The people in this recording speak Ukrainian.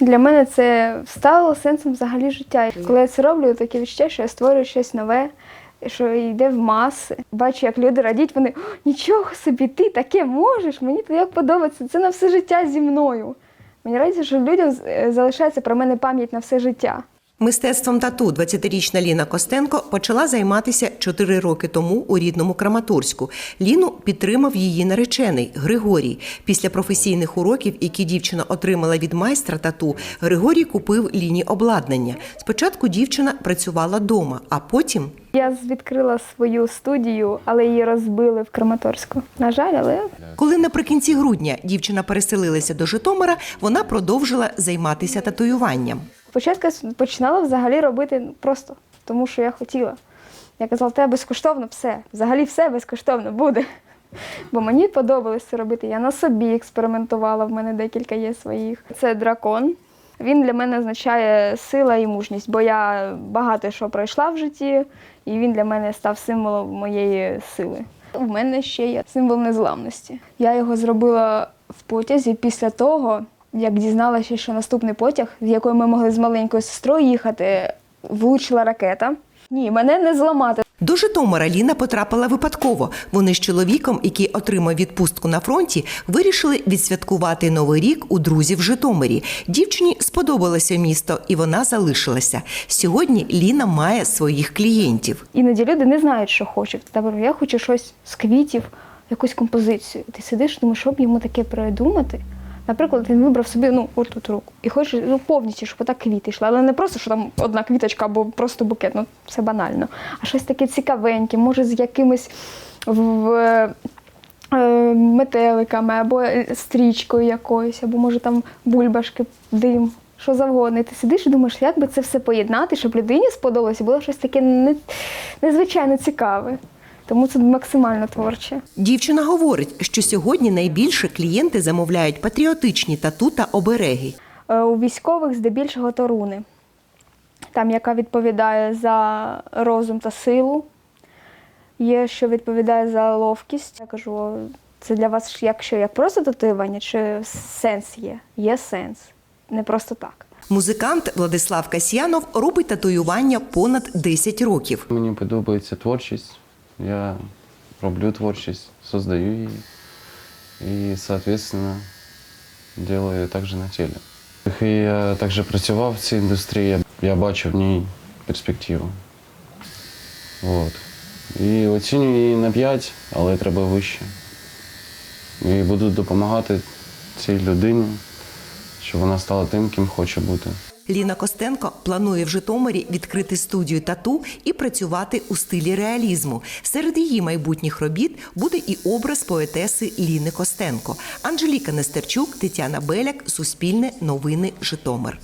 Для мене це стало сенсом взагалі життя. Коли я це роблю, таке відчуття, що я створюю щось нове, що йде в маси. Бачу, як люди радіють, вони нічого собі, ти таке можеш, мені це як подобається. Це на все життя зі мною. Мені радіться, що людям е, залишається про мене пам'ять на все життя. Мистецтвом тату 20-річна Ліна Костенко почала займатися 4 роки тому у рідному Краматорську. Ліну підтримав її наречений Григорій. Після професійних уроків, які дівчина отримала від майстра тату, Григорій купив Ліні обладнання. Спочатку дівчина працювала дома, а потім Я відкрила свою студію, але її розбили в Краматорську. На жаль, але Коли наприкінці грудня дівчина переселилася до Житомира, вона продовжила займатися татуюванням. Спочатку я починала взагалі робити просто тому, що я хотіла. Я казала, тебе безкоштовно все. Взагалі все безкоштовно буде. Бо мені подобалось це робити. Я на собі експериментувала, в мене декілька є своїх. Це дракон. Він для мене означає сила і мужність, бо я багато що пройшла в житті, і він для мене став символом моєї сили. У мене ще є символ незламності. Я його зробила в потязі після того, як дізналася, що наступний потяг, з якою ми могли з маленькою сестрою їхати, влучила ракета. Ні, мене не зламати. До Житомира Ліна потрапила випадково. Вони з чоловіком, який отримав відпустку на фронті, вирішили відсвяткувати новий рік у друзів в Житомирі. Дівчині сподобалося місто, і вона залишилася. Сьогодні Ліна має своїх клієнтів. Іноді люди не знають, що хочуть. Тобто я хочу щось з квітів, якусь композицію. Ти сидиш, думаєш, що б йому таке придумати. Наприклад, він вибрав собі ну, отут руку і хоче ну, повністю, щоб отак квіти йшли. Але не просто, що там одна квіточка або просто букет, ну це банально. А щось таке цікавеньке, може з якимось в, е, метеликами, або стрічкою якоюсь, або може там бульбашки, дим. Що завгодно, і ти сидиш і думаєш, як би це все поєднати, щоб людині сподобалося, було щось таке не, незвичайно цікаве. Тому це максимально творче. Дівчина говорить, що сьогодні найбільше клієнти замовляють патріотичні тату та обереги. Е, У військових здебільшого то руни. Там, яка відповідає за розум та силу. Є, що відповідає за ловкість. Я кажу, це для вас як що, як просто татуювання, чи сенс є? Є сенс. Не просто так. Музикант Владислав Касьянов робить татуювання понад 10 років. Мені подобається творчість. Я роблю творчість, создаю її. І, соответственно, делаю також на тілі. І я також працював в цій індустрії, я бачу в ній перспективу. От. І оцінюю її на 5, але треба вище. І буду допомагати цій людині, щоб вона стала тим, ким хоче бути. Ліна Костенко планує в Житомирі відкрити студію тату і працювати у стилі реалізму. Серед її майбутніх робіт буде і образ поетеси Ліни Костенко. Анжеліка Нестерчук, Тетяна Беляк, Суспільне, Новини, Житомир.